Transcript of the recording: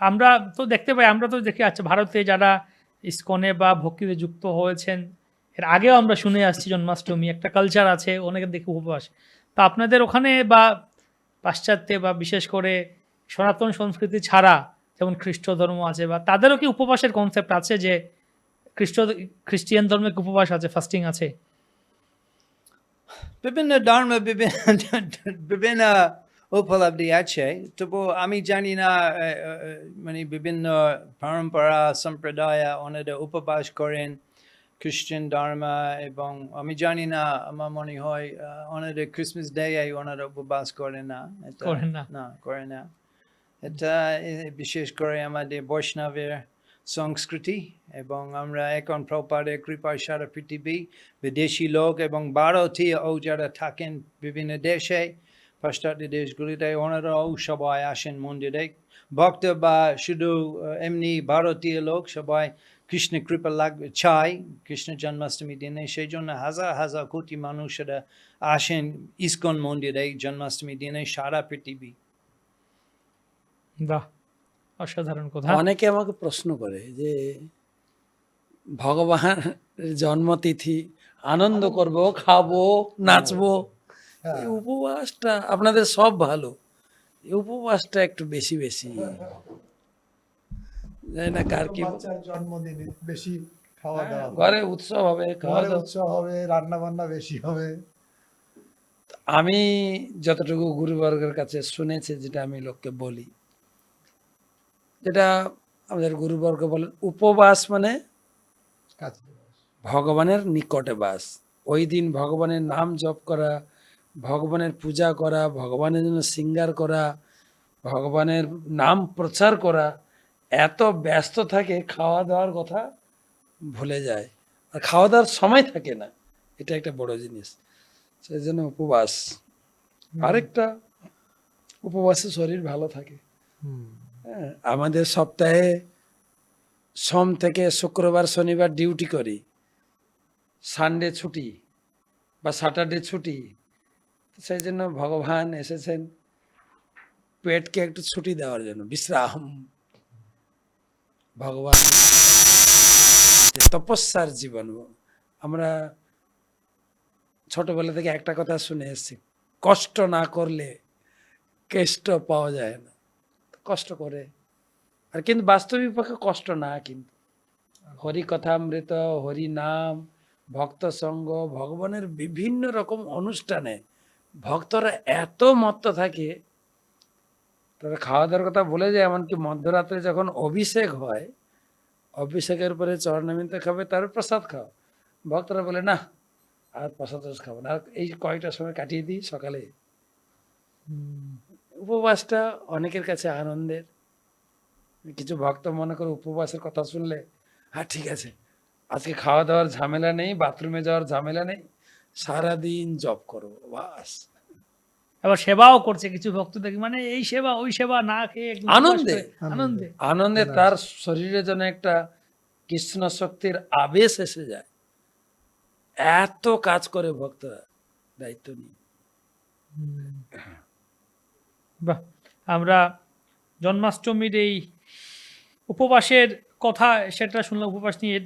আমরা তো দেখতে পাই, আমরা তো দেখি আচ্ছা ভারতে যারা ইসকনে বা ভক্তিতে যুক্ত হয়েছেন, এর আগেও আমরা শুনে আসছি জন্মাষ্টমী, একটা কালচার আছে অনেকে দেখি উপবাস। তা আপনাদের ওখানে বা পাশ্চাত্যে বা বিশেষ করে সনাতন সংস্কৃতি ছাড়া যেমন খ্রিস্ট ধর্ম আছে বা তাদেরও কি উপবাসের কনসেপ্ট আছে যে খ্রিস্ট, খ্রিস্টিয়ান ধর্মে উপবাস আছে ফাস্টিং আছে? বিভিন্ন ধর্ম, বিভিন্ন বিভিন্ন উপলব্ধি আছে তবু আমি জানি না মানে বিভিন্ন পরম্পরা সম্প্রদায় ওনারা উপবাস করেন খ্রিস্টান ধর্ম এবং আমি জানি না আমার মনে হয় আহ, ওনাদের ক্রিসমাস ডে ওনারা উপবাস করে না না। করে না এটা বিশেষ করে আমাদের বৈষ্ণবের সংস্কৃতি এবং আমরা এখন প্রপারের কৃপায় সারা পৃথিবী বিদেশি লোক এবং ভারতীয় যারা থাকেন বিভিন্ন দেশে পাশ্চাত্য দেশগুলিতে ওনারাও সবাই আসেন মন্দিরে ভক্ত বা শুধু এমনি ভারতীয় লোক সবাই কৃষ্ণ কৃপা লাগবে চাই কৃষ্ণ জন্মাষ্টমী দিনে সেই জন্য হাজার হাজার কোটি মানুষেরা আসেন ইস্কন মন্দিরে জন্মাষ্টমী দিনে সারা পৃথিবী বাহ অসাধারণ কথা অনেকে আমাকে প্রশ্ন করে যে ভগবান জন্মতিথি আনন্দ করব খাব নাচবো। এই উপবাসটা আপনাদের সব ভালো। এই উপবাসটা একটু বেশি বেশি। জানি না কার কি জন্মদিনে বেশি খাওয়া দাওয়া ঘরে উৎসব হবে খাওয়া দাওয়া উৎসব হবে রান্না বান্না বেশি হবে। আমি যতটুকু গুরুবর্গের কাছে শুনেছি যেটা আমি লোককে বলি যেটা আমাদের গুরুবর্গ বলেন উপবাস মানে ভগবানের নিকটে বাস। ওই দিন ভগবানের নাম জপ করা ভগবানের পূজা করা ভগবানের জন্য সিঙ্গার করা ভগবানের নাম প্রচার করা এত ব্যস্ত থাকে খাওয়া দাওয়ার কথা ভুলে যায়। আর খাওয়া দাওয়ার সময় থাকে না। এটা একটা বড় জিনিস। সেই জন্য উপবাস আরেকটা উপবাসে শরীর ভালো থাকে। হ্যাঁ, আমাদের সপ্তাহে সোম থেকে শুক্রবার শনিবার ডিউটি করি। সানডে ছুটি বা স্যাটারডে ছুটি। সেই জন্য ভগবান এসেছেন পেটকে একটু ছুটি দেওয়ার জন্য, বিশ্রাম। ভগবান তপস্যার জীবন, আমরা ছোটবেলা থেকে একটা কথা শুনে এসেছি, কষ্ট না করলে কেষ্ট পাওয়া যায় না। কষ্ট করে। আর কিন্তু বাস্তবিক পক্ষে কষ্ট না কিন্তু। হরি কথামৃত হরি নাম, ভক্ত সঙ্গ, ভগবানের বিভিন্ন রকম অনুষ্ঠানে ভক্তরা এত মত্ত থাকে তারা খাওয়া দাওয়ার কথা বলে যায় এমনকি মধ্যরাত্রে যখন অভিষেক হয় অভিষেকের পরে চরণামিত খাবে তার প্রসাদ খাও। ভক্তরা বলে না আর প্রসাদ খাব না। এই কয়েকটা সময় কাটিয়ে দিই সকালে? উপবাসটা অনেকের কাছে আনন্দের। কিছু ভক্ত মনে করে উপবাসের কথা শুনলে হ্যাঁ ঠিক আছে। আজকে খাওয়া দাওয়ার ঝামেলা নেই বাথরুমে যাওয়ার ঝামেলা নেই সারাদিন জব করব বাস। আবার সেবাও করছে কিছু ভক্ত দেখি মানে এই সেবা ওই সেবা না খেয়ে আনন্দে। আনন্দে। আনন্দে তার শরীরে যেন একটা কৃষ্ণ শক্তির আবেশ এসে যায়। এত কাজ করে ভক্তরা দায়িত্ব নিয়ে। বাহ আমরা জন্মাষ্টমীর এই উপবাসের কথা সেটা শুনলাম উপবাস নিয়ে